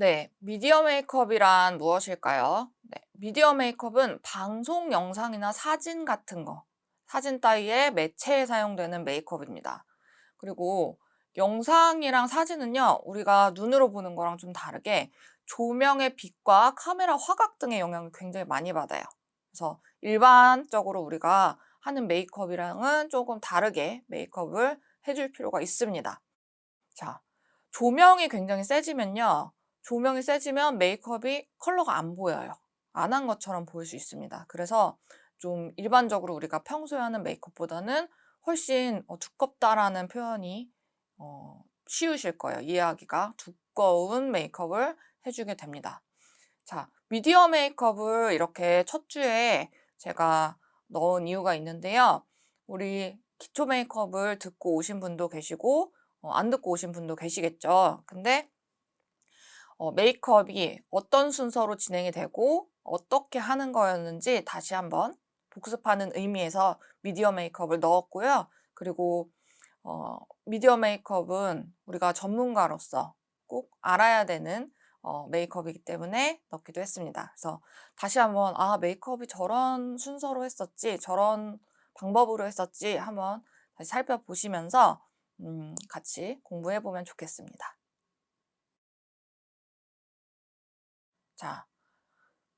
네, 미디어 메이크업이란 무엇일까요? 네, 미디어 메이크업은 방송 영상이나 사진 같은 거, 사진 따위의 매체에 사용되는 메이크업입니다. 그리고 영상이랑 사진은요, 우리가 눈으로 보는 거랑 좀 다르게 조명의 빛과 카메라 화각 등의 영향을 굉장히 많이 받아요. 그래서 일반적으로 우리가 하는 메이크업이랑은 조금 다르게 메이크업을 해줄 필요가 있습니다. 자, 조명이 굉장히 세지면요. 조명이 세지면 메이크업이 컬러가 안 보여요. 안 한 것처럼 보일 수 있습니다. 그래서 좀 일반적으로 우리가 평소에 하는 메이크업보다는 훨씬 어, 두껍다라는 표현이 어, 쉬우실 거예요. 이해하기가 두꺼운 메이크업을 해주게 됩니다. 자, 미디어 메이크업을 이렇게 첫 주에 제가 넣은 이유가 있는데요. 우리 기초 메이크업을 듣고 오신 분도 계시고 어, 안 듣고 오신 분도 계시겠죠. 근데 어, 메이크업이 어떤 순서로 진행이 되고 어떻게 하는 거였는지 다시 한번 복습하는 의미에서 미디어 메이크업을 넣었고요. 그리고 어, 미디어 메이크업은 우리가 전문가로서 꼭 알아야 되는 어, 메이크업이기 때문에 넣기도 했습니다. 그래서 다시 한번 아 메이크업이 저런 순서로 했었지 저런 방법으로 했었지 한번 다시 살펴보시면서 음, 같이 공부해 보면 좋겠습니다. 자,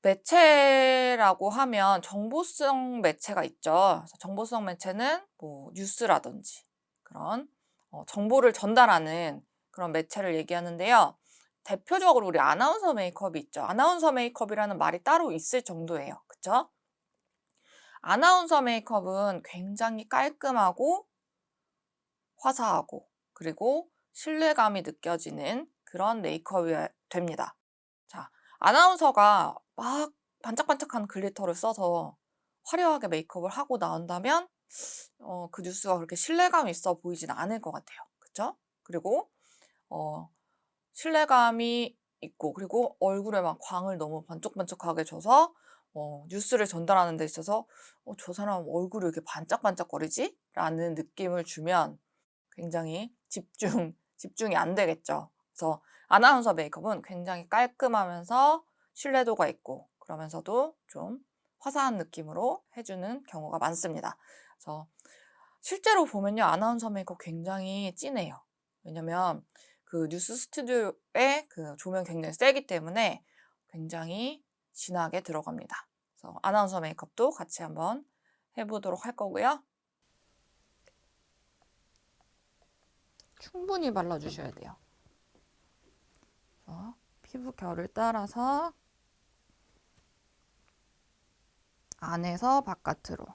매체라고 하면 정보성 매체가 있죠. 정보성 매체는 뭐 뉴스라든지 그런 어, 정보를 전달하는 그런 매체를 얘기하는데요. 대표적으로 우리 아나운서 메이크업이 있죠. 아나운서 메이크업이라는 말이 따로 있을 정도예요. 그쵸? 아나운서 메이크업은 굉장히 깔끔하고 화사하고 그리고 신뢰감이 느껴지는 그런 메이크업이 됩니다. 자, 아나운서가 막 반짝반짝한 글리터를 써서 화려하게 메이크업을 하고 나온다면 어, 그 뉴스가 그렇게 신뢰감 있어 보이진 않을 것 같아요. 그쵸? 그리고 어, 신뢰감이 있고 그리고 얼굴에 막 광을 너무 반짝반짝하게 줘서 어, 뉴스를 전달하는 데 있어서 어, 저 사람 얼굴이 이렇게 반짝반짝거리지? 라는 느낌을 주면 굉장히 집중, 집중이 안 되겠죠. 그래서 아나운서 메이크업은 굉장히 깔끔하면서 신뢰도가 있고 그러면서도 좀 화사한 느낌으로 해주는 경우가 많습니다. 그래서 실제로 보면요. 아나운서 메이크업 굉장히 진해요. 왜냐면 그 뉴스 스튜디오의 그 조명 굉장히 세기 때문에 굉장히 진하게 들어갑니다. 그래서 아나운서 메이크업도 같이 한번 해보도록 할 거고요. 충분히 발라주셔야 돼요. 피부 결을 따라서 안에서 바깥으로.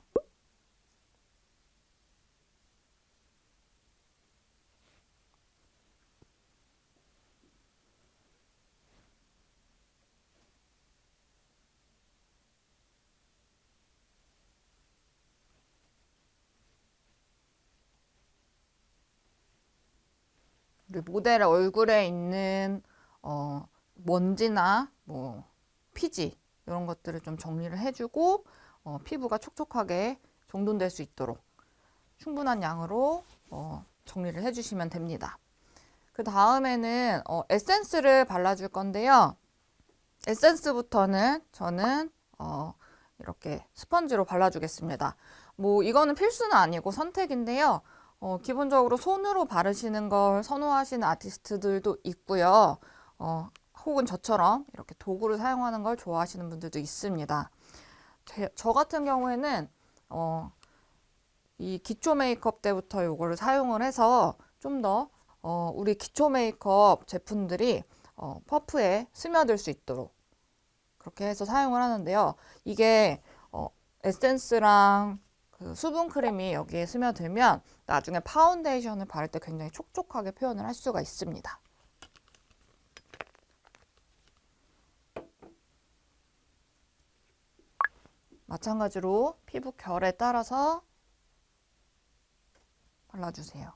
우리 모델의 얼굴에 있는 어, 먼지나 뭐 피지 이런 것들을 좀 정리를 해주고 어, 피부가 촉촉하게 정돈될 수 있도록 충분한 양으로 어, 정리를 해주시면 됩니다. 그 다음에는 어, 에센스를 발라줄 건데요. 에센스부터는 저는 어, 이렇게 스펀지로 발라주겠습니다. 뭐 이거는 필수는 아니고 선택인데요. 어, 기본적으로 손으로 바르시는 걸 선호하시는 아티스트들도 있고요. 어, 혹은 저처럼 이렇게 도구를 사용하는 걸 좋아하시는 분들도 있습니다. 제, 저 같은 경우에는 어, 이 기초 메이크업 때부터 이거를 사용을 해서 좀더 어, 우리 기초 메이크업 제품들이 어, 퍼프에 스며들 수 있도록 그렇게 해서 사용을 하는데요. 이게 어, 에센스랑 그 수분 크림이 여기에 스며들면 나중에 파운데이션을 바를 때 굉장히 촉촉하게 표현을 할 수가 있습니다. 마찬가지로 피부 결에 따라서 발라주세요.